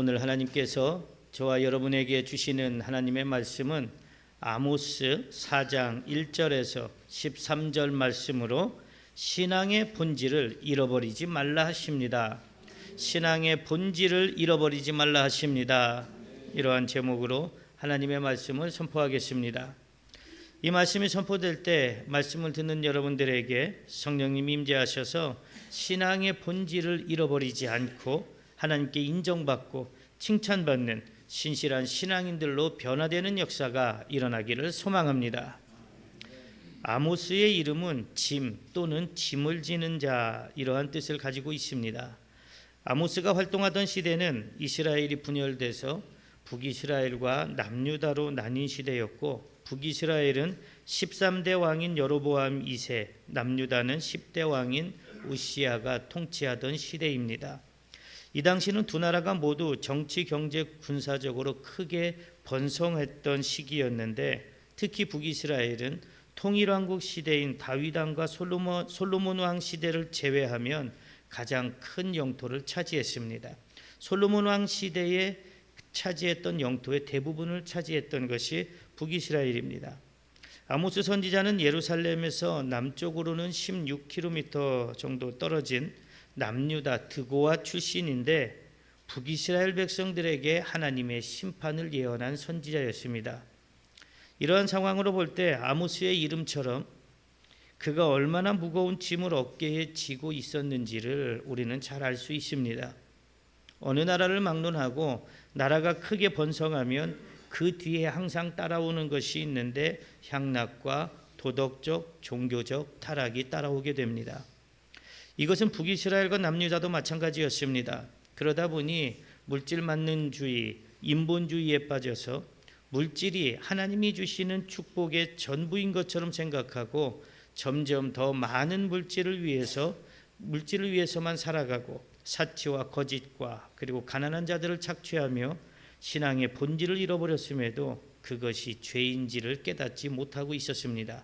오늘 하나님께서 저와 여러분에게 주시는 하나님의 말씀은 아모스 4장 1절에서 13절 말씀으로 신앙의 본질을 잃어버리지 말라 하십니다. 신앙의 본질을 잃어버리지 말라 하십니다. 이러한 제목으로 하나님의 말씀을 선포하겠습니다. 이 말씀이 선포될 때 말씀을 듣는 여러분들에게 성령님 임재하셔서 신앙의 본질을 잃어버리지 않고 하나님께 인정받고 칭찬받는 신실한 신앙인들로 변화되는 역사가 일어나기를 소망합니다. 아모스의 이름은 짐 또는 짐을 지는 자 이러한 뜻을 가지고 있습니다. 아모스가 활동하던 시대는 이스라엘이 분열돼서 북이스라엘과 남유다로 나뉜 시대였고 북이스라엘은 13대 왕인 여로보암 2세, 남유다는 10대 왕인 우시아가 통치하던 시대입니다. 이 당시는 두 나라가 모두 정치, 경제, 군사적으로 크게 번성했던 시기였는데 특히 북이스라엘은 통일왕국 시대인 다윗왕과 솔로몬, 솔로몬 왕 시대를 제외하면 가장 큰 영토를 차지했습니다. 솔로몬 왕 시대에 차지했던 영토의 대부분을 차지했던 것이 북이스라엘입니다. 아모스 선지자는 예루살렘에서 남쪽으로는 16km 정도 떨어진 남유다 드고아 출신인데 북이스라엘 백성들에게 하나님의 심판을 예언한 선지자였습니다. 이러한 상황으로 볼 때 아모스의 이름처럼 그가 얼마나 무거운 짐을 어깨에 지고 있었는지를 우리는 잘 알 수 있습니다. 어느 나라를 막론하고 나라가 크게 번성하면 그 뒤에 항상 따라오는 것이 있는데 향락과 도덕적, 종교적 타락이 따라오게 됩니다. 이것은 북이스라엘과 남유다도 마찬가지였습니다. 그러다 보니 물질 만능주의, 인본주의에 빠져서 물질이 하나님이 주시는 축복의 전부인 것처럼 생각하고 점점 더 많은 물질을 위해서 물질을 위해서만 살아가고 사치와 거짓과 그리고 가난한 자들을 착취하며 신앙의 본질을 잃어버렸음에도 그것이 죄인지를 깨닫지 못하고 있었습니다.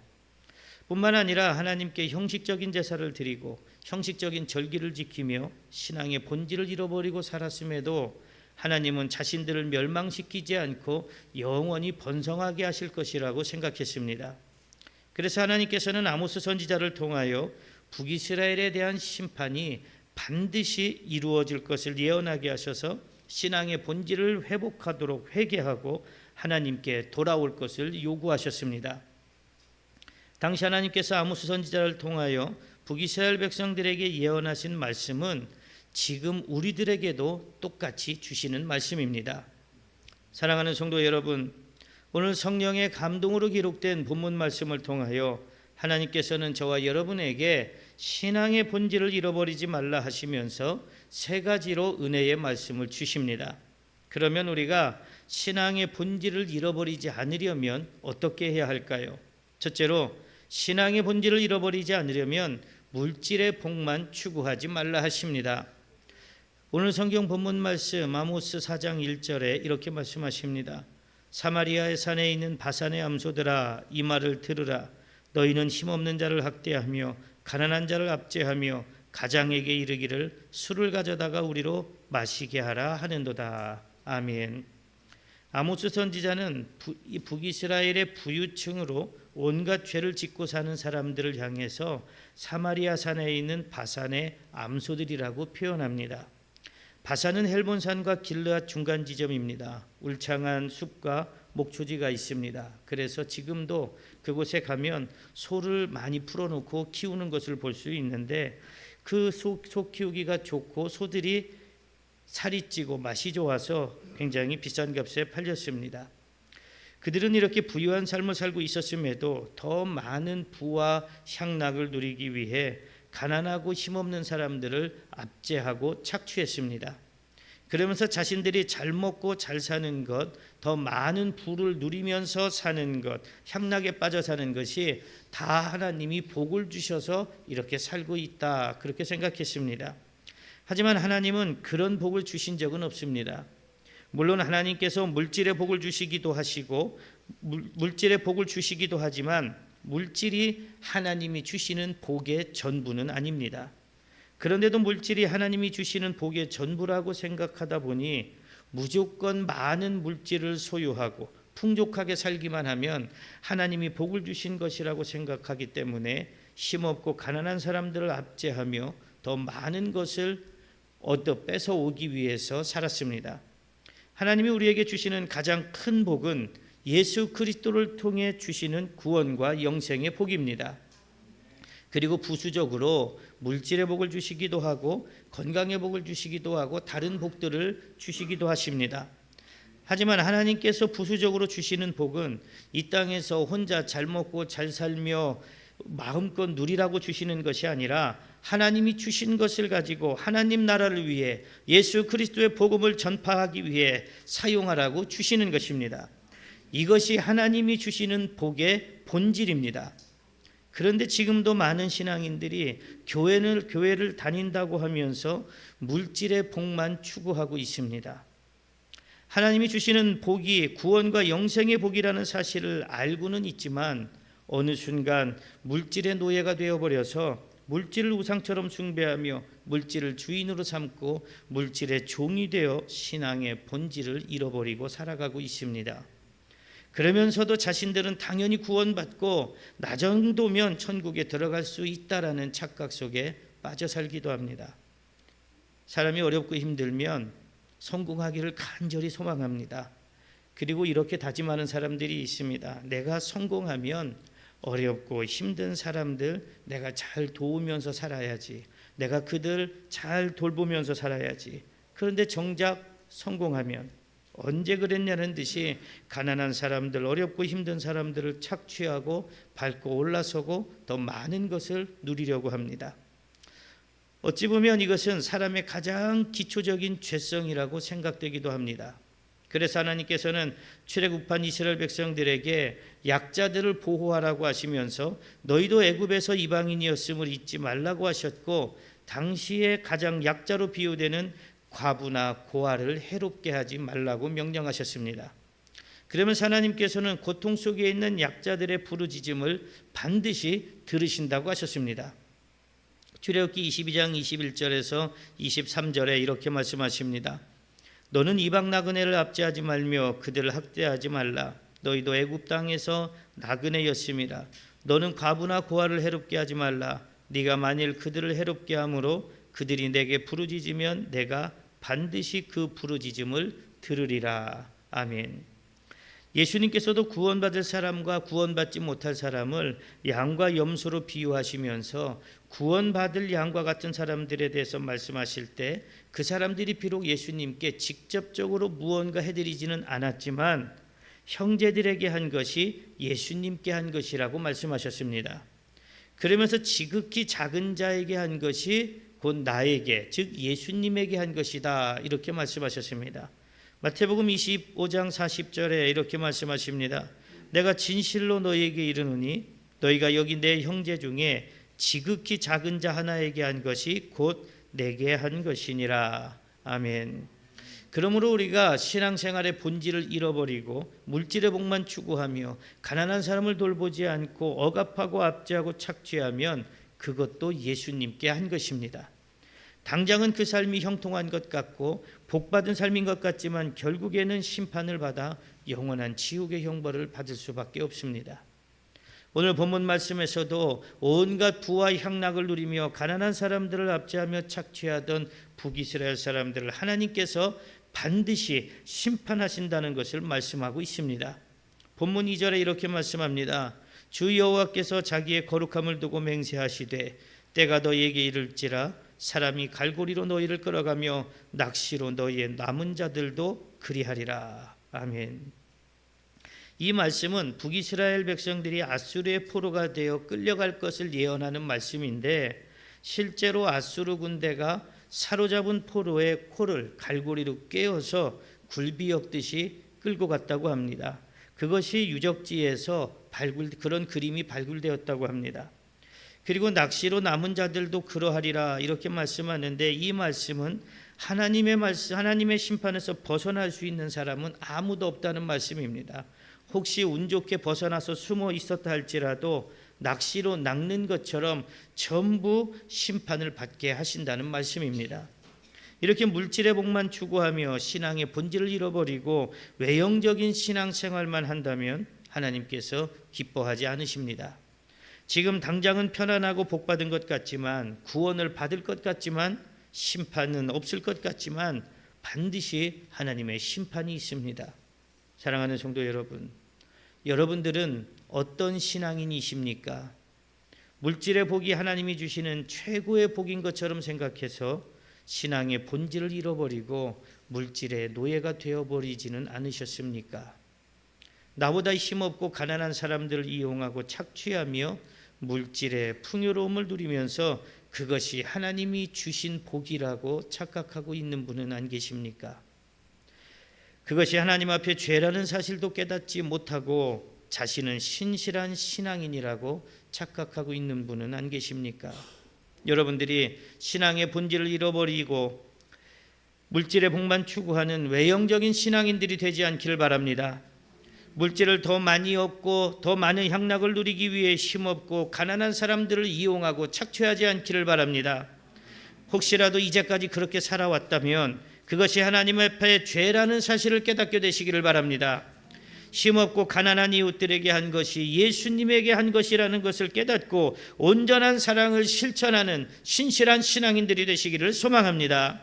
뿐만 아니라 하나님께 형식적인 제사를 드리고 형식적인 절기를 지키며 신앙의 본질을 잃어버리고 살았음에도 하나님은 자신들을 멸망시키지 않고 영원히 번성하게 하실 것이라고 생각했습니다. 그래서 하나님께서는 아모스 선지자를 통하여 북이스라엘에 대한 심판이 반드시 이루어질 것을 예언하게 하셔서 신앙의 본질을 회복하도록 회개하고 하나님께 돌아올 것을 요구하셨습니다. 당시 하나님께서 아모스 선지자를 통하여 북이스라엘 백성들에게 예언하신 말씀은 지금 우리들에게도 똑같이 주시는 말씀입니다. 사랑하는 성도 여러분, 오늘 성령의 감동으로 기록된 본문 말씀을 통하여 하나님께서는 저와 여러분에게 신앙의 본질을 잃어버리지 말라 하시면서 세 가지로 은혜의 말씀을 주십니다. 그러면 우리가 신앙의 본질을 잃어버리지 않으려면 어떻게 해야 할까요? 첫째로 신앙의 본질을 잃어버리지 않으려면 물질의 복만 추구하지 말라 하십니다. 오늘 성경 본문 말씀 아모스 4장 1절에 이렇게 말씀하십니다. 사마리아의 산에 있는 바산의 암소들아 이 말을 들으라 너희는 힘없는 자를 학대하며 가난한 자를 압제하며 가장에게 이르기를 술을 가져다가 우리로 마시게 하라 하는도다. 아멘. 아모스 선지자는 북이스라엘의 부유층으로 온갖 죄를 짓고 사는 사람들을 향해서 사마리아 산에 있는 바산의 암소들이라고 표현합니다. 바산은 헬본산과 길르앗 중간 지점입니다. 울창한 숲과 목초지가 있습니다. 그래서 지금도 그곳에 가면 소를 많이 풀어놓고 키우는 것을 볼 수 있는데 그소 소 키우기가 좋고 소들이 살이 찌고 맛이 좋아서 굉장히 비싼 값에 팔렸습니다. 그들은 이렇게 부유한 삶을 살고 있었음에도 더 많은 부와 향락을 누리기 위해 가난하고 힘없는 사람들을 압제하고 착취했습니다. 그러면서 자신들이 잘 먹고 잘 사는 것, 더 많은 부를 누리면서 사는 것, 향락에 빠져 사는 것이 다 하나님이 복을 주셔서 이렇게 살고 있다. 그렇게 생각했습니다. 하지만 하나님은 그런 복을 주신 적은 없습니다. 물론 하나님께서 물질의 복을 주시기도 하시고 물질의 복을 주시기도 하지만 물질이 하나님이 주시는 복의 전부는 아닙니다. 그런데도 물질이 하나님이 주시는 복의 전부라고 생각하다 보니 무조건 많은 물질을 소유하고 풍족하게 살기만 하면 하나님이 복을 주신 것이라고 생각하기 때문에 힘없고 가난한 사람들을 압제하며 더 많은 것을 얻어 뺏어 오기 위해서 살았습니다. 하나님이 우리에게 주시는 가장 큰 복은 예수 그리스도를 통해 주시는 구원과 영생의 복입니다. 그리고 부수적으로 물질의 복을 주시기도 하고 건강의 복을 주시기도 하고 다른 복들을 주시기도 하십니다. 하지만 하나님께서 부수적으로 주시는 복은 이 땅에서 혼자 잘 먹고 잘 살며 마음껏 누리라고 주시는 것이 아니라 하나님이 주신 것을 가지고 하나님 나라를 위해 예수 그리스도의 복음을 전파하기 위해 사용하라고 주시는 것입니다. 이것이 하나님이 주시는 복의 본질입니다. 그런데 지금도 많은 신앙인들이 교회를 교회를 다닌다고 하면서 물질의 복만 추구하고 있습니다. 하나님이 주시는 복이 구원과 영생의 복이라는 사실을 알고는 있지만 어느 순간 물질의 노예가 되어 버려서 물질을 우상처럼 숭배하며 물질을 주인으로 삼고 물질의 종이 되어 신앙의 본질을 잃어버리고 살아가고 있습니다. 그러면서도 자신들은 당연히 구원받고 나 정도면 천국에 들어갈 수 있다라는 착각 속에 빠져 살기도 합니다. 사람이 어렵고 힘들면 성공하기를 간절히 소망합니다. 그리고 이렇게 다짐하는 사람들이 있습니다. 내가 성공하면 어렵고 힘든 사람들 내가 잘 도우면서 살아야지. 내가 그들 잘 돌보면서 살아야지. 그런데 정작 성공하면 언제 그랬냐는 듯이 가난한 사람들, 어렵고 힘든 사람들을 착취하고 밟고 올라서고 더 많은 것을 누리려고 합니다. 어찌 보면 이것은 사람의 가장 기초적인 죄성이라고 생각되기도 합니다. 그래서 하나님께서는 출애굽한 이스라엘 백성들에게 약자들을 보호하라고 하시면서 너희도 애굽에서 이방인이었음을 잊지 말라고 하셨고 당시에 가장 약자로 비유되는 과부나 고아를 해롭게 하지 말라고 명령하셨습니다. 그러면서 하나님께서는 고통 속에 있는 약자들의 부르짖음을 반드시 들으신다고 하셨습니다. 출애굽기 22장 21절에서 23절에 이렇게 말씀하십니다. 너는 이방 나그네를 압제하지 말며 그들을 학대하지 말라. 너희도 애굽 땅에서 나그네였음이라. 너는 과부나 고아를 해롭게 하지 말라. 네가 만일 그들을 해롭게 함으로 그들이 내게 부르짖으면 내가 반드시 그 부르짖음을 들으리라. 아멘. 예수님께서도 구원받을 사람과 구원받지 못할 사람을 양과 염소로 비유하시면서 구원받을 양과 같은 사람들에 대해서 말씀하실 때 그 사람들이 비록 예수님께 직접적으로 무언가 해드리지는 않았지만 형제들에게 한 것이 예수님께 한 것이라고 말씀하셨습니다. 그러면서 지극히 작은 자에게 한 것이 곧 나에게 즉 예수님에게 한 것이다 이렇게 말씀하셨습니다. 마태복음 25장 40절에 이렇게 말씀하십니다. 내가 진실로 너희에게 이르노니 너희가 여기 내 형제 중에 지극히 작은 자 하나에게 한 것이 곧 내게 한 것이니라. 아멘. 그러므로 우리가 신앙생활의 본질을 잃어버리고 물질의 복만 추구하며 가난한 사람을 돌보지 않고 억압하고 압제하고 착취하면 그것도 예수님께 한 것입니다. 당장은 그 삶이 형통한 것 같고 복받은 삶인 것 같지만 결국에는 심판을 받아 영원한 지옥의 형벌을 받을 수밖에 없습니다. 오늘 본문 말씀에서도 온갖 부와 향락을 누리며 가난한 사람들을 압제하며 착취하던 북이스라엘 사람들을 하나님께서 반드시 심판하신다는 것을 말씀하고 있습니다. 본문 2절에 이렇게 말씀합니다. 주 여호와께서 자기의 거룩함을 두고 맹세하시되 때가 너희에게 이를지라 사람이 갈고리로 너희를 끌어가며 낚시로 너희의 남은 자들도 그리하리라. 아멘. 이 말씀은 북이스라엘 백성들이 아수르의 포로가 되어 끌려갈 것을 예언하는 말씀인데 실제로 아수르 군대가 사로잡은 포로의 코를 갈고리로 꿰어서 굴비 엮듯이 끌고 갔다고 합니다. 그것이 유적지에서 발굴 그런 그림이 발굴되었다고 합니다. 그리고 낚시로 남은 자들도 그러하리라 이렇게 말씀하는데 이 말씀은 하나님의 말씀 하나님의 심판에서 벗어날 수 있는 사람은 아무도 없다는 말씀입니다. 혹시 운 좋게 벗어나서 숨어 있었다 할지라도 낚시로 낚는 것처럼 전부 심판을 받게 하신다는 말씀입니다. 이렇게 물질의 복만 추구하며 신앙의 본질을 잃어버리고 외형적인 신앙 생활만 한다면 하나님께서 기뻐하지 않으십니다. 지금 당장은 편안하고 복받은 것 같지만 구원을 받을 것 같지만 심판은 없을 것 같지만 반드시 하나님의 심판이 있습니다. 사랑하는 성도 여러분, 여러분들은 어떤 신앙인이십니까? 물질의 복이 하나님이 주시는 최고의 복인 것처럼 생각해서 신앙의 본질을 잃어버리고 물질의 노예가 되어버리지는 않으셨습니까? 나보다 힘없고 가난한 사람들을 이용하고 착취하며 물질의 풍요로움을 누리면서 그것이 하나님이 주신 복이라고 착각하고 있는 분은 안 계십니까? 그것이 하나님 앞에 죄라는 사실도 깨닫지 못하고 자신은 신실한 신앙인이라고 착각하고 있는 분은 안 계십니까? 여러분들이 신앙의 본질을 잃어버리고 물질의 복만 추구하는 외형적인 신앙인들이 되지 않기를 바랍니다. 물질을 더 많이 얻고 더 많은 향락을 누리기 위해 힘없고 가난한 사람들을 이용하고 착취하지 않기를 바랍니다. 혹시라도 이제까지 그렇게 살아왔다면 그것이 하나님 앞에 죄라는 사실을 깨닫게 되시기를 바랍니다. 힘없고 가난한 이웃들에게 한 것이 예수님에게 한 것이라는 것을 깨닫고 온전한 사랑을 실천하는 신실한 신앙인들이 되시기를 소망합니다.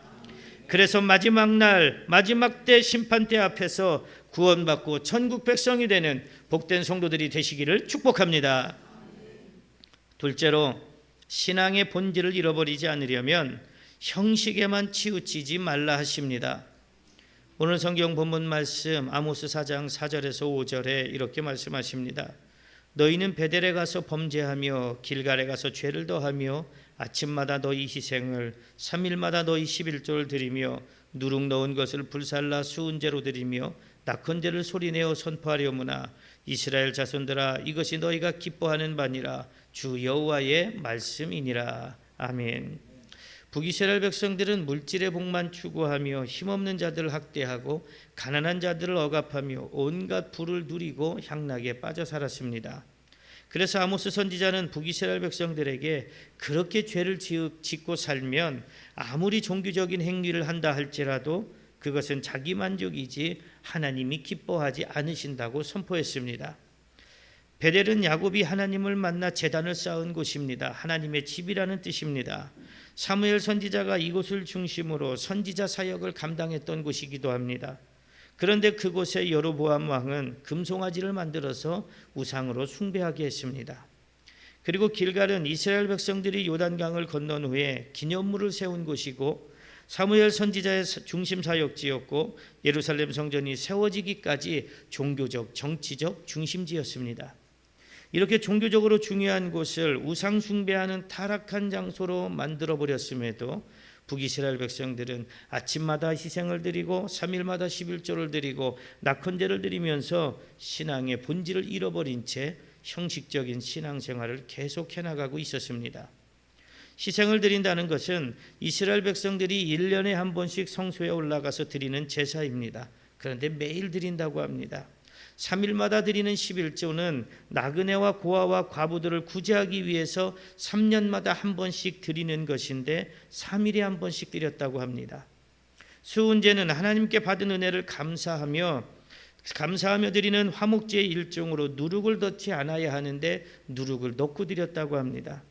그래서 마지막 날 마지막 때 심판 때 앞에서 구원받고 천국 백성이 되는 복된 성도들이 되시기를 축복합니다. 둘째로 신앙의 본질을 잃어버리지 않으려면 형식에만 치우치지 말라 하십니다. 오늘 성경 본문 말씀 아모스 4장 4절에서 5절에 이렇게 말씀하십니다. 너희는 베델에 가서 범죄하며 길갈에 가서 죄를 더하며 아침마다 너희 희생을 3일마다 너희 11조를 드리며 누룩 넣은 것을 불살라 수은제로 드리며 낙헌제를 소리내어 선포하려무나 이스라엘 자손들아 이것이 너희가 기뻐하는 바니라 주 여호와의 말씀이니라 아멘. 북이스라엘 백성들은 물질의 복만 추구하며 힘없는 자들을 학대하고 가난한 자들을 억압하며 온갖 부를 누리고 향락에 빠져 살았습니다. 그래서 아모스 선지자는 북이스라엘 백성들에게 그렇게 죄를 짓고 살면 아무리 종교적인 행위를 한다 할지라도 그것은 자기 만족이지 하나님이 기뻐하지 않으신다고 선포했습니다. 베델은 야곱이 하나님을 만나 제단을 쌓은 곳입니다. 하나님의 집이라는 뜻입니다. 사무엘 선지자가 이곳을 중심으로 선지자 사역을 감당했던 곳이기도 합니다. 그런데 그곳에 여로보암 왕은 금송아지를 만들어서 우상으로 숭배하게 했습니다. 그리고 길갈은 이스라엘 백성들이 요단강을 건넌 후에 기념물을 세운 곳이고 사무엘 선지자의 중심 사역지였고 예루살렘 성전이 세워지기까지 종교적 정치적 중심지였습니다. 이렇게 종교적으로 중요한 곳을 우상 숭배하는 타락한 장소로 만들어 버렸음에도 북이스라엘 백성들은 아침마다 희생을 드리고 3일마다 11조를 드리고 낙헌제를 드리면서 신앙의 본질을 잃어버린 채 형식적인 신앙생활을 계속해 나가고 있었습니다. 희생을 드린다는 것은 이스라엘 백성들이 1년에 한 번씩 성소에 올라가서 드리는 제사입니다. 그런데 매일 드린다고 합니다. 3일마다 드리는 11조는 나그네와 고아와 과부들을 구제하기 위해서 3년마다 한 번씩 드리는 것인데 3일에 한 번씩 드렸다고 합니다. 수은제는 하나님께 받은 은혜를 감사하며 감사하며 드리는 화목제의 일종으로 누룩을 넣지 않아야 하는데 누룩을 넣고 드렸다고 합니다.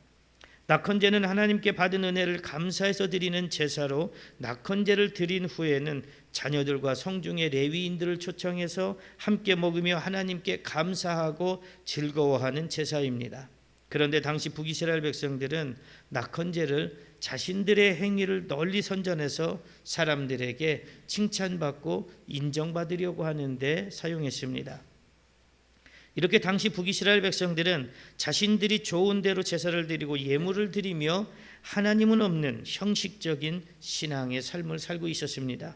낙헌제는 하나님께 받은 은혜를 감사해서 드리는 제사로 낙헌제를 드린 후에는 자녀들과 성중의 레위인들을 초청해서 함께 먹으며 하나님께 감사하고 즐거워하는 제사입니다. 그런데 당시 북이스라엘 백성들은 낙헌제를 자신들의 행위를 널리 선전해서 사람들에게 칭찬받고 인정받으려고 하는데 사용했습니다. 이렇게 당시 북이스라엘 백성들은 자신들이 좋은 대로 제사를 드리고 예물을 드리며 하나님은 없는 형식적인 신앙의 삶을 살고 있었습니다.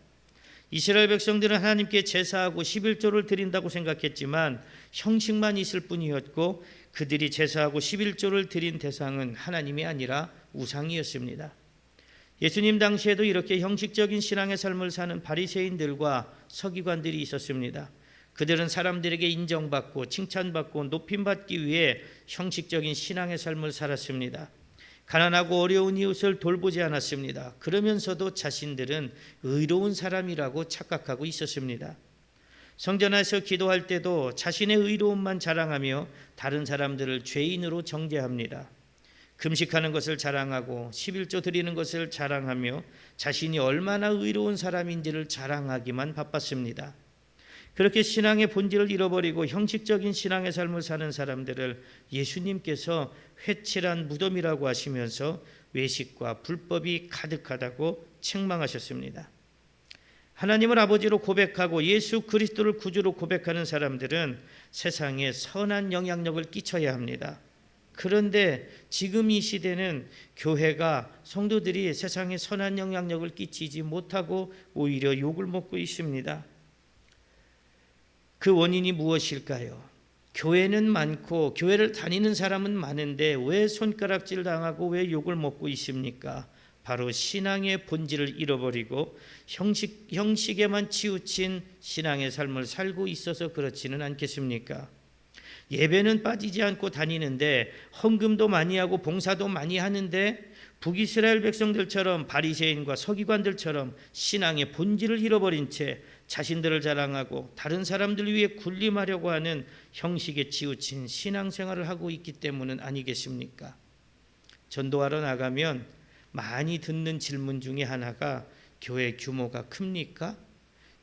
이스라엘 백성들은 하나님께 제사하고 11조를 드린다고 생각했지만 형식만 있을 뿐이었고 그들이 제사하고 11조를 드린 대상은 하나님이 아니라 우상이었습니다. 예수님 당시에도 이렇게 형식적인 신앙의 삶을 사는 바리새인들과 서기관들이 있었습니다. 그들은 사람들에게 인정받고 칭찬받고 높임받기 위해 형식적인 신앙의 삶을 살았습니다. 가난하고 어려운 이웃을 돌보지 않았습니다. 그러면서도 자신들은 의로운 사람이라고 착각하고 있었습니다. 성전 에서 기도할 때도 자신의 의로움만 자랑하며 다른 사람들을 죄인으로 정죄합니다. 금식하는 것을 자랑하고 11조 드리는 것을 자랑하며 자신이 얼마나 의로운 사람인지를 자랑하기만 바빴습니다. 그렇게 신앙의 본질을 잃어버리고 형식적인 신앙의 삶을 사는 사람들을 예수님께서 회칠한 무덤이라고 하시면서 외식과 불법이 가득하다고 책망하셨습니다. 하나님을 아버지로 고백하고 예수 그리스도를 구주로 고백하는 사람들은 세상에 선한 영향력을 끼쳐야 합니다. 그런데 지금 이 시대는 교회가 성도들이 세상에 선한 영향력을 끼치지 못하고 오히려 욕을 먹고 있습니다. 그 원인이 무엇일까요? 교회는 많고 교회를 다니는 사람은 많은데 왜 손가락질 당하고 왜 욕을 먹고 있습니까? 바로 신앙의 본질을 잃어버리고 형식 형식에만 치우친 신앙의 삶을 살고 있어서 그렇지는 않겠습니까? 예배는 빠지지 않고 다니는데 헌금도 많이 하고 봉사도 많이 하는데 북이스라엘 백성들처럼 바리새인과 서기관들처럼 신앙의 본질을 잃어버린 채 자신들을 자랑하고 다른 사람들 위해 군림하려고 하는 형식에 치우친 신앙생활을 하고 있기 때문은 아니겠습니까? 전도하러 나가면 많이 듣는 질문 중에 하나가 교회 규모가 큽니까?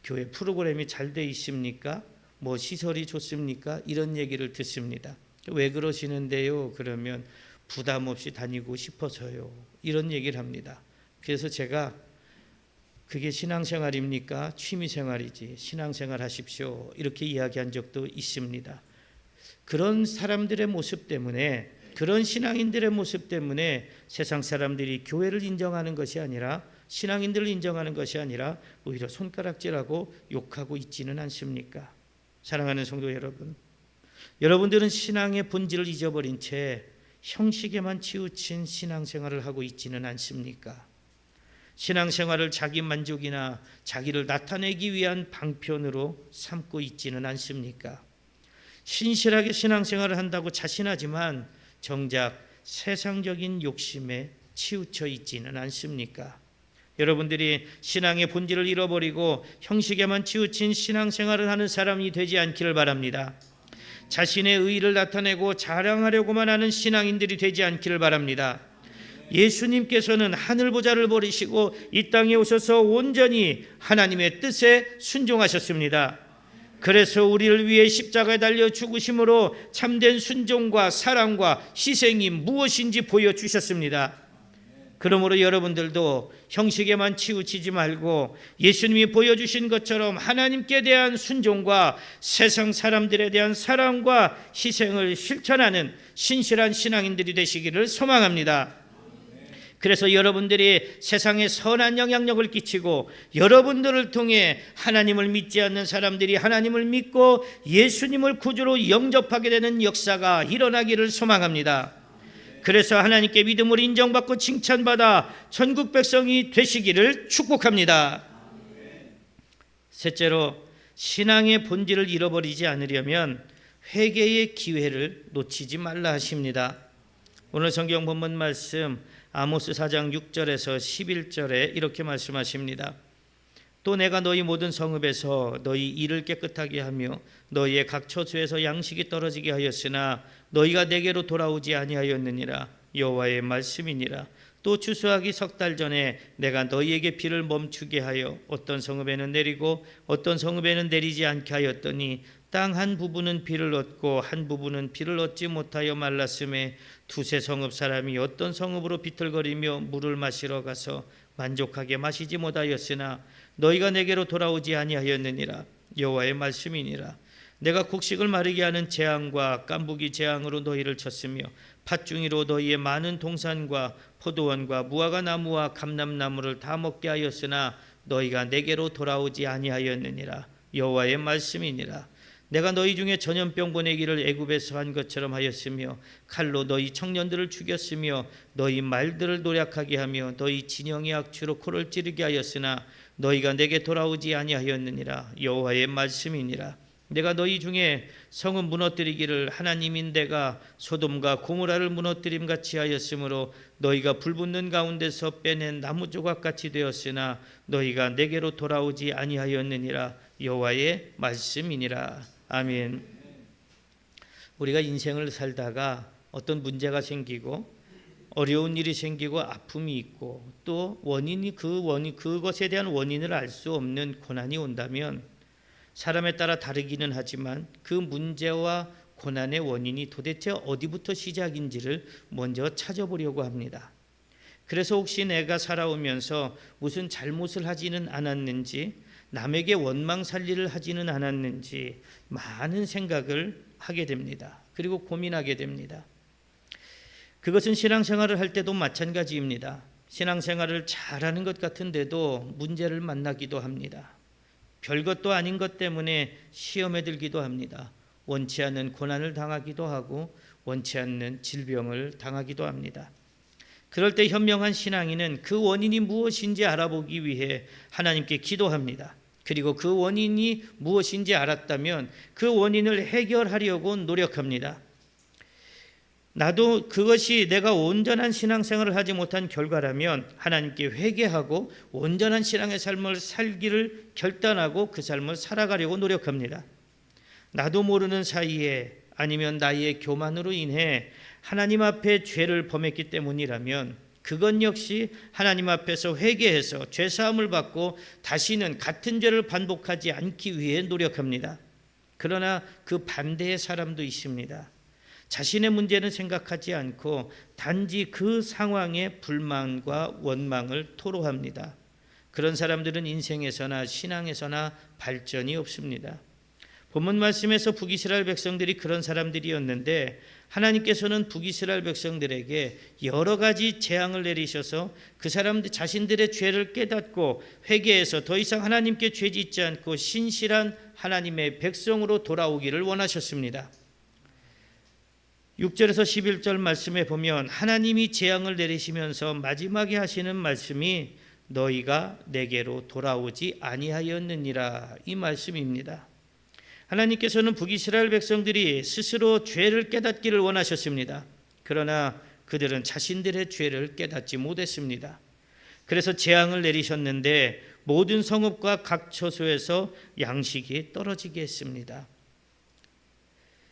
교회 프로그램이 잘 돼 있습니까? 뭐 시설이 좋습니까? 이런 얘기를 듣습니다. 왜 그러시는데요? 그러면 부담 없이 다니고 싶어서요. 이런 얘기를 합니다. 그래서 제가 그게 신앙생활입니까? 취미생활이지. 신앙생활 하십시오. 이렇게 이야기한 적도 있습니다. 그런 사람들의 모습 때문에 그런 신앙인들의 모습 때문에 세상 사람들이 교회를 인정하는 것이 아니라 신앙인들을 인정하는 것이 아니라 오히려 손가락질하고 욕하고 있지는 않습니까? 사랑하는 성도 여러분, 여러분들은 신앙의 본질을 잊어버린 채 형식에만 치우친 신앙생활을 하고 있지는 않습니까? 신앙생활을 자기 만족이나 자기를 나타내기 위한 방편으로 삼고 있지는 않습니까? 신실하게 신앙생활을 한다고 자신하지만 정작 세상적인 욕심에 치우쳐 있지는 않습니까? 여러분들이 신앙의 본질을 잃어버리고 형식에만 치우친 신앙생활을 하는 사람이 되지 않기를 바랍니다. 자신의 의의를 나타내고 자랑하려고만 하는 신앙인들이 되지 않기를 바랍니다. 예수님께서는 하늘 보좌를 버리시고 이 땅에 오셔서 온전히 하나님의 뜻에 순종하셨습니다. 그래서 우리를 위해 십자가에 달려 죽으심으로 참된 순종과 사랑과 희생이 무엇인지 보여주셨습니다. 그러므로 여러분들도 형식에만 치우치지 말고 예수님이 보여주신 것처럼 하나님께 대한 순종과 세상 사람들에 대한 사랑과 희생을 실천하는 신실한 신앙인들이 되시기를 소망합니다. 그래서 여러분들이 세상에 선한 영향력을 끼치고 여러분들을 통해 하나님을 믿지 않는 사람들이 하나님을 믿고 예수님을 구주로 영접하게 되는 역사가 일어나기를 소망합니다. 그래서 하나님께 믿음을 인정받고 칭찬받아 전국 백성이 되시기를 축복합니다. 셋째로 신앙의 본질을 잃어버리지 않으려면 회개의 기회를 놓치지 말라 하십니다. 오늘 성경 본문 말씀 아모스 4장 6절에서 11절에 이렇게 말씀하십니다. 또 내가 너희 모든 성읍에서 너희 일을 깨끗하게 하며 너희의 각 처소에서 양식이 떨어지게 하였으나 너희가 내게로 돌아오지 아니하였느니라 여호와의 말씀이니라 또 추수하기 석 달 전에 내가 너희에게 비를 멈추게 하여 어떤 성읍에는 내리고 어떤 성읍에는 내리지 않게 하였더니 땅 한 부분은 비를 얻고 한 부분은 비를 얻지 못하여 말랐음에 두세 성읍 사람이 어떤 성읍으로 비틀거리며 물을 마시러 가서 만족하게 마시지 못하였으나 너희가 내게로 돌아오지 아니하였느니라. 여호와의 말씀이니라. 내가 곡식을 마르게 하는 재앙과 깐부기 재앙으로 너희를 쳤으며 팥중이로 너희의 많은 동산과 포도원과 무화과 나무와 감람 나무를 다 먹게 하였으나 너희가 내게로 돌아오지 아니하였느니라. 여호와의 말씀이니라 내가 너희 중에 전염병 보내기를 애굽에서 한 것처럼 하였으며 칼로 너희 청년들을 죽였으며 너희 말들을 노략하게 하며 너희 진영의 악취로 코를 찌르게 하였으나 너희가 내게 돌아오지 아니하였느니라. 여호와의 말씀이니라. 내가 너희 중에 성은 무너뜨리기를 하나님인 내가 소돔과 고모라를 무너뜨림 같이 하였으므로 너희가 불붙는 가운데서 빼낸 나무 조각 같이 되었으나 너희가 내게로 돌아오지 아니하였느니라. 여호와의 말씀이니라 아멘. 우리가 인생을 살다가 어떤 문제가 생기고 어려운 일이 생기고 아픔이 있고 또 원인이 그 원인 그것에 대한 원인을 알 수 없는 고난이 온다면 사람에 따라 다르기는 하지만 그 문제와 고난의 원인이 도대체 어디부터 시작인지를 먼저 찾아보려고 합니다. 그래서 혹시 내가 살아오면서 무슨 잘못을 하지는 않았는지 남에게 원망 살리를 하지는 않았는지 많은 생각을 하게 됩니다. 그리고 고민하게 됩니다. 그것은 신앙생활을 할 때도 마찬가지입니다. 신앙생활을 잘하는 것 같은데도 문제를 만나기도 합니다. 별것도 아닌 것 때문에 시험에 들기도 합니다. 원치 않는 고난을 당하기도 하고 원치 않는 질병을 당하기도 합니다. 그럴 때 현명한 신앙인은 그 원인이 무엇인지 알아보기 위해 하나님께 기도합니다. 그리고 그 원인이 무엇인지 알았다면 그 원인을 해결하려고 노력합니다. 나도 그것이 내가 온전한 신앙생활을 하지 못한 결과라면 하나님께 회개하고 온전한 신앙의 삶을 살기를 결단하고 그 삶을 살아가려고 노력합니다. 나도 모르는 사이에 아니면 나의 교만으로 인해 하나님 앞에 죄를 범했기 때문이라면 그건 역시 하나님 앞에서 회개해서 죄 사함을 받고 다시는 같은 죄를 반복하지 않기 위해 노력합니다. 그러나 그 반대의 사람도 있습니다. 자신의 문제는 생각하지 않고 단지 그 상황에 불만과 원망을 토로합니다. 그런 사람들은 인생에서나 신앙에서나 발전이 없습니다. 본문 말씀에서 북이스라엘 백성들이 그런 사람들이었는데 하나님께서는 북이스라엘 백성들에게 여러 가지 재앙을 내리셔서 그 사람들 자신들의 죄를 깨닫고 회개해서 더 이상 하나님께 죄 짓지 않고 신실한 하나님의 백성으로 돌아오기를 원하셨습니다. 6절에서 11절 말씀에 보면 하나님이 재앙을 내리시면서 마지막에 하시는 말씀이 너희가 내게로 돌아오지 아니하였느니라 이 말씀입니다. 하나님께서는 북이스라엘 백성들이 스스로 죄를 깨닫기를 원하셨습니다. 그러나 그들은 자신들의 죄를 깨닫지 못했습니다. 그래서 재앙을 내리셨는데 모든 성읍과 각 처소에서 양식이 떨어지게 했습니다.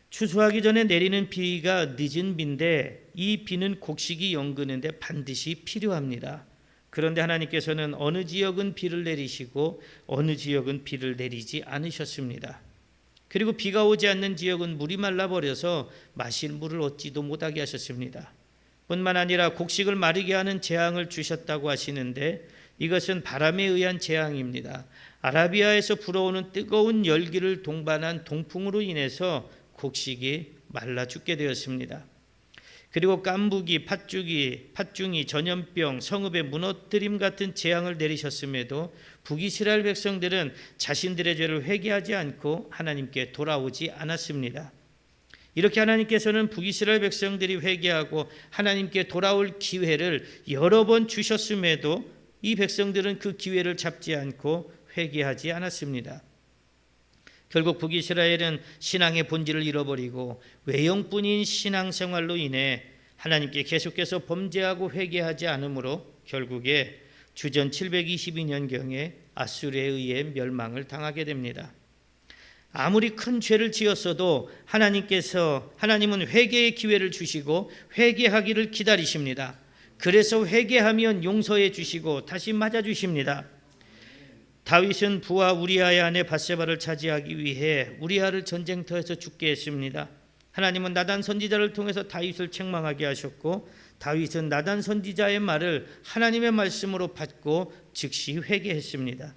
추수하기 전에 내리는 비가 늦은 비인데 이 비는 곡식이 연그는데 반드시 필요합니다. 그런데 하나님께서는 어느 지역은 비를 내리시고 어느 지역은 비를 내리지 않으셨습니다. 그리고 비가 오지 않는 지역은 물이 말라버려서 마실 물을 얻지도 못하게 하셨습니다. 뿐만 아니라 곡식을 마르게 하는 재앙을 주셨다고 하시는데 이것은 바람에 의한 재앙입니다. 아라비아에서 불어오는 뜨거운 열기를 동반한 동풍으로 인해서 곡식이 말라 죽게 되었습니다. 그리고 깐부기, 팥죽이, 팥중이, 전염병, 성읍의 무너뜨림 같은 재앙을 내리셨음에도 북이스라엘 백성들은 자신들의 죄를 회개하지 않고 하나님께 돌아오지 않았습니다. 이렇게 하나님께서는 북이스라엘 백성들이 회개하고 하나님께 돌아올 기회를 여러 번 주셨음에도 이 백성들은 그 기회를 잡지 않고 회개하지 않았습니다. 결국 북이스라엘은 신앙의 본질을 잃어버리고 외형뿐인 신앙생활로 인해 하나님께 계속해서 범죄하고 회개하지 않으므로 결국에 주전 722년경에 아수르에 의해 멸망을 당하게 됩니다. 아무리 큰 죄를 지었어도 하나님께서 하나님은 회개의 기회를 주시고 회개하기를 기다리십니다. 그래서 회개하면 용서해 주시고 다시 맞아 주십니다. 다윗은 부하 우리아의 아내 바세바를 차지하기 위해 우리아를 전쟁터에서 죽게 했습니다. 하나님은 나단 선지자를 통해서 다윗을 책망하게 하셨고 다윗은 나단 선지자의 말을 하나님의 말씀으로 받고 즉시 회개했습니다.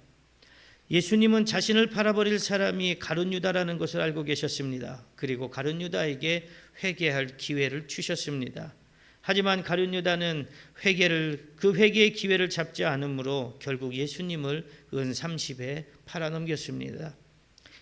예수님은 자신을 팔아버릴 사람이 가룟 유다라는 것을 알고 계셨습니다. 그리고 가룟 유다에게 회개할 기회를 주셨습니다. 하지만 가룟 유다는 회개를 그 회개의 기회를 잡지 않으므로 결국 예수님을 은 30에 팔아넘겼습니다.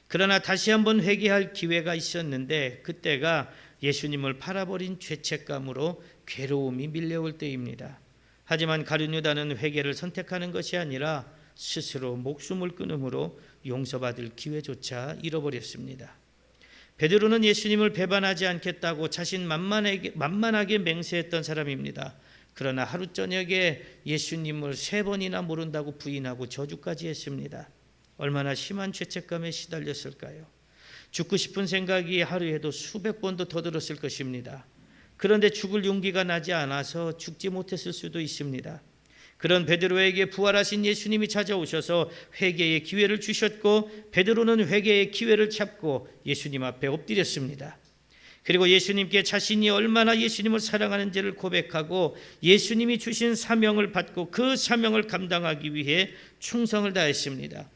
그러나 다시 한번 회개할 기회가 있었는데 그때가 예수님을 팔아버린 죄책감으로 괴로움이 밀려올 때입니다. 하지만 가룟 유다는 회개를 선택하는 것이 아니라 스스로 목숨을 끊음으로 용서받을 기회조차 잃어버렸습니다. 베드로는 예수님을 배반하지 않겠다고 자신 만만하게, 만만하게 맹세했던 사람입니다. 그러나 하루 저녁에 예수님을 세 번이나 모른다고 부인하고 저주까지 했습니다. 얼마나 심한 죄책감에 시달렸을까요? 죽고 싶은 생각이 하루에도 수백 번도 더 들었을 것입니다. 그런데 죽을 용기가 나지 않아서 죽지 못했을 수도 있습니다. 그런 베드로에게 부활하신 예수님이 찾아오셔서 회개의 기회를 주셨고 베드로는 회개의 기회를 잡고 예수님 앞에 엎드렸습니다. 그리고 예수님께 자신이 얼마나 예수님을 사랑하는지를 고백하고 예수님이 주신 사명을 받고 그 사명을 감당하기 위해 충성을 다했습니다.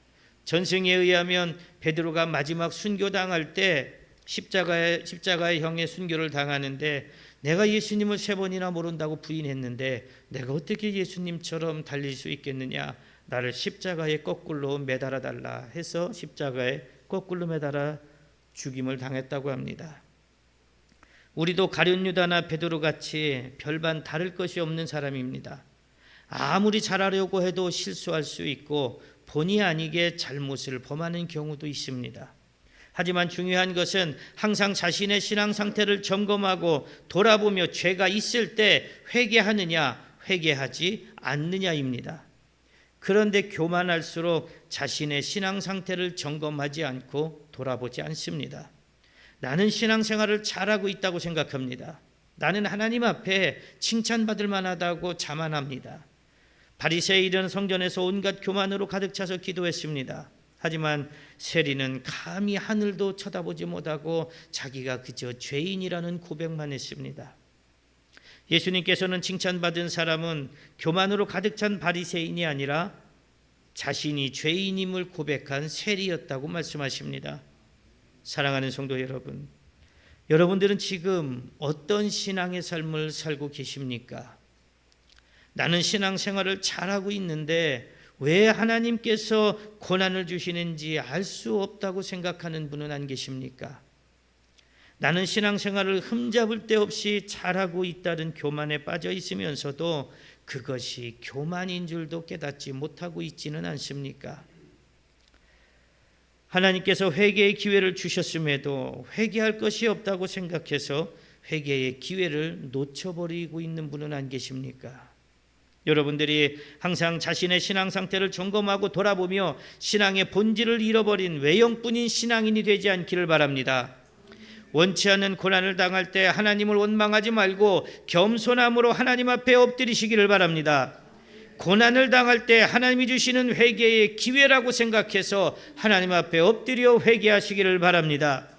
전승에 의하면 베드로가 마지막 순교 당할 때 십자가의 십자가의 형의 순교를 당하는데 내가 예수님을 세 번이나 모른다고 부인했는데 내가 어떻게 예수님처럼 달릴 수 있겠느냐? 나를 십자가에 거꾸로 매달아 달라 해서 십자가에 거꾸로 매달아 죽임을 당했다고 합니다. 우리도 가룟 유다나 베드로 같이 별반 다를 것이 없는 사람입니다. 아무리 잘하려고 해도 실수할 수 있고 본의 아니게 잘못을 범하는 경우도 있습니다. 하지만 중요한 것은 항상 자신의 신앙 상태를 점검하고 돌아보며 죄가 있을 때 회개하느냐, 회개하지 않느냐입니다. 그런데 교만할수록 자신의 신앙 상태를 점검하지 않고 돌아보지 않습니다. 나는 신앙생활을 잘하고 있다고 생각합니다. 나는 하나님 앞에 칭찬받을 만하다고 자만합니다. 바리새인은 성전에서 온갖 교만으로 가득 차서 기도했습니다. 하지만 세리는 감히 하늘도 쳐다보지 못하고 자기가 그저 죄인이라는 고백만 했습니다. 예수님께서는 칭찬받은 사람은 교만으로 가득 찬 바리새인이 아니라 자신이 죄인임을 고백한 세리였다고 말씀하십니다. 사랑하는 성도 여러분, 여러분들은 지금 어떤 신앙의 삶을 살고 계십니까? 나는 신앙생활을 잘하고 있는데 왜 하나님께서 고난을 주시는지 알 수 없다고 생각하는 분은 안 계십니까? 나는 신앙생활을 흠잡을 데 없이 잘하고 있다는 교만에 빠져 있으면서도 그것이 교만인 줄도 깨닫지 못하고 있지는 않습니까? 하나님께서 회개의 기회를 주셨음에도 회개할 것이 없다고 생각해서 회개의 기회를 놓쳐버리고 있는 분은 안 계십니까? 여러분들이 항상 자신의 신앙 상태를 점검하고 돌아보며 신앙의 본질을 잃어버린 외형뿐인 신앙인이 되지 않기를 바랍니다. 원치 않는 고난을 당할 때 하나님을 원망하지 말고 겸손함으로 하나님 앞에 엎드리시기를 바랍니다. 고난을 당할 때 하나님이 주시는 회개의 기회라고 생각해서 하나님 앞에 엎드려 회개하시기를 바랍니다.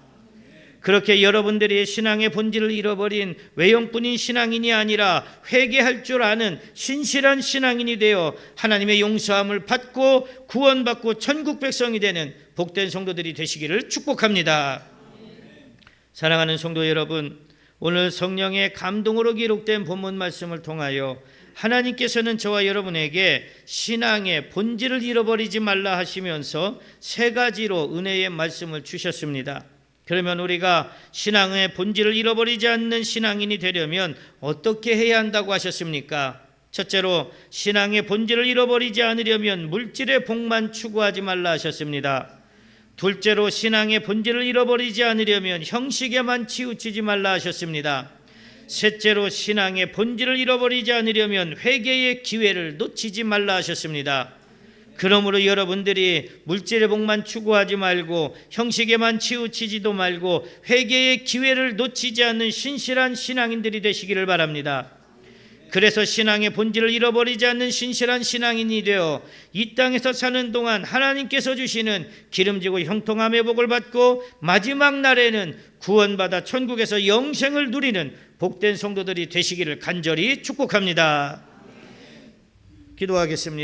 그렇게 여러분들이 신앙의 본질을 잃어버린 외형뿐인 신앙인이 아니라 회개할 줄 아는 신실한 신앙인이 되어 하나님의 용서함을 받고 구원받고 천국 백성이 되는 복된 성도들이 되시기를 축복합니다. 사랑하는 성도 여러분, 오늘 성령의 감동으로 기록된 본문 말씀을 통하여 하나님께서는 저와 여러분에게 신앙의 본질을 잃어버리지 말라 하시면서 세 가지로 은혜의 말씀을 주셨습니다. 그러면 우리가 신앙의 본질을 잃어버리지 않는 신앙인이 되려면 어떻게 해야 한다고 하셨습니까? 첫째로 신앙의 본질을 잃어버리지 않으려면 물질의 복만 추구하지 말라 하셨습니다. 둘째로 신앙의 본질을 잃어버리지 않으려면 형식에만 치우치지 말라 하셨습니다. 셋째로 신앙의 본질을 잃어버리지 않으려면 회개의 기회를 놓치지 말라 하셨습니다. 그러므로 여러분들이 물질의 복만 추구하지 말고 형식에만 치우치지도 말고 회개의 기회를 놓치지 않는 신실한 신앙인들이 되시기를 바랍니다. 그래서 신앙의 본질을 잃어버리지 않는 신실한 신앙인이 되어 이 땅에서 사는 동안 하나님께서 주시는 기름지고 형통함의 복을 받고 마지막 날에는 구원받아 천국에서 영생을 누리는 복된 성도들이 되시기를 간절히 축복합니다. 기도하겠습니다.